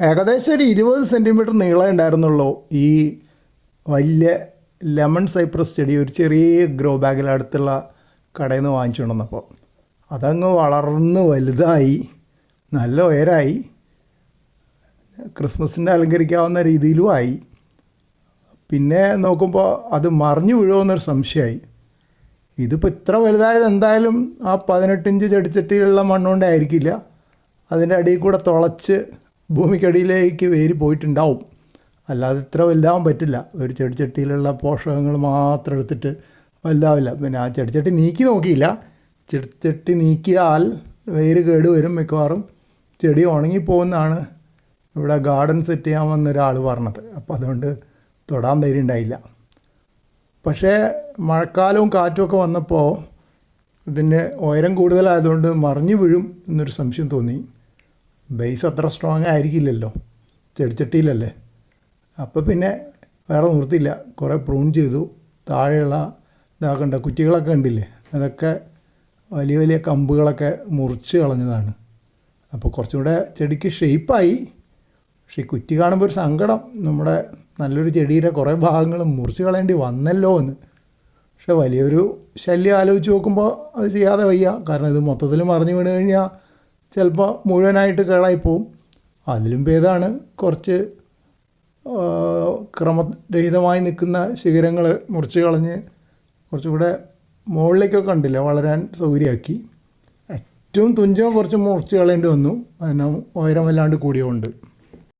ഏകദേശം ഒരു ഇരുപത് സെന്റിമീറ്റർ നീളം ഉണ്ടായിരുന്നുള്ളൂ. ഈ വലിയ ലെമൺ സൈപ്രസ് ചെടി ഒരു ചെറിയ ഗ്രോ ബാഗിൽ അടുത്തുള്ള കടയിൽ നിന്ന് വാങ്ങിച്ചു കൊണ്ടുവന്നപ്പോൾ അതങ്ങ് വളർന്ന് വലുതായി നല്ല ഉയരായി ക്രിസ്മസിന്റെ അലങ്കരിക്കാവുന്ന രീതിയിലും ആയി. പിന്നെ നോക്കുമ്പോൾ അത് മറിഞ്ഞു വീഴുമെന്നൊരു സംശയമായി. ഇതിപ്പോൾ ഇത്ര വലുതായത് എന്തായാലും ആ പതിനെട്ടിഞ്ച് ചെടിച്ചട്ടിയിലുള്ള മണ്ണുകൊണ്ടായിരിക്കില്ല. അതിന്റെ അടിയിൽ കൂടെ തുളച്ച് ഭൂമിക്കടിയിലേക്ക് വേര് പോയിട്ടുണ്ടാവും. അല്ലാതെ ഇത്ര വലുതാവാൻ പറ്റില്ല. ഒരു ചെടിച്ചട്ടിയിലുള്ള പോഷകങ്ങൾ മാത്രം എടുത്തിട്ട് വലുതാവില്ല. പിന്നെ ആ ചെടിച്ചട്ടി നീക്കി നോക്കിയില്ല. ചെടിച്ചട്ടി നീക്കിയാൽ വേര് കേട് വരും മിക്കവാറും. ചെടി ഉണങ്ങിപ്പോകുന്നതാണ് ഇവിടെ ഗാർഡൻ സെറ്റ് ചെയ്യാൻ വന്ന ഒരാൾ പറഞ്ഞത്. അപ്പോൾ അതുകൊണ്ട് തൊടാൻ ധൈര്യം ഉണ്ടായില്ല. പക്ഷേ മഴക്കാലവും കാറ്റുമൊക്കെ വന്നപ്പോൾ ഇതിന്റെ ഉയരം കൂടുതലായതുകൊണ്ട് മറിഞ്ഞു വീഴും എന്നൊരു സംശയം തോന്നി. ബേസ് അത്ര സ്ട്രോങ് ആയിരിക്കില്ലല്ലോ. ചെടിച്ചട്ടിയിലല്ലേ. അപ്പോൾ പിന്നെ വേറെ നിർത്തിയില്ല കുറേ പ്രൂൺ ചെയ്തു. താഴെയുള്ള ഇതാക്കണ്ട കുറ്റികളൊക്കെ ഉണ്ടില്ലേ അതൊക്കെ വലിയ വലിയ കമ്പുകളൊക്കെ മുറിച്ച് കളഞ്ഞതാണ്. അപ്പോൾ കുറച്ചും കൂടെ ചെടിക്ക് ഷേപ്പായി പക്ഷേ കുറ്റി കാണുമ്പോൾ ഒരു സങ്കടം. നമ്മുടെ നല്ലൊരു ചെടിയുടെ കുറേ ഭാഗങ്ങൾ മുറിച്ച് കളയേണ്ടി വന്നല്ലോ എന്ന്. പക്ഷെ വലിയൊരു ശല്യം ആലോചിച്ച് നോക്കുമ്പോൾ അത് ചെയ്യാതെ വയ്യ. കാരണം ഇത് മൊത്തത്തിൽ മറിഞ്ഞു വീണ് കഴിഞ്ഞാൽ ചിലപ്പോൾ മുഴുവനായിട്ട് കേടായി അതിലും ഭേദമാണ്. കുറച്ച് ക്രമരഹിതമായി നിൽക്കുന്ന ശിഖരങ്ങൾ മുറിച്ച് കളഞ്ഞ് കുറച്ചുകൂടെ മുകളിലേക്കൊക്കെ ഉണ്ടല്ലോ വളരാൻ സൗകര്യമാക്കി. ഏറ്റവും തുഞ്ചം കുറച്ച് മുറിച്ച് കളയേണ്ടി വന്നു. അതിന് ഉയരം വല്ലാണ്ട് കൂടിയുണ്ട്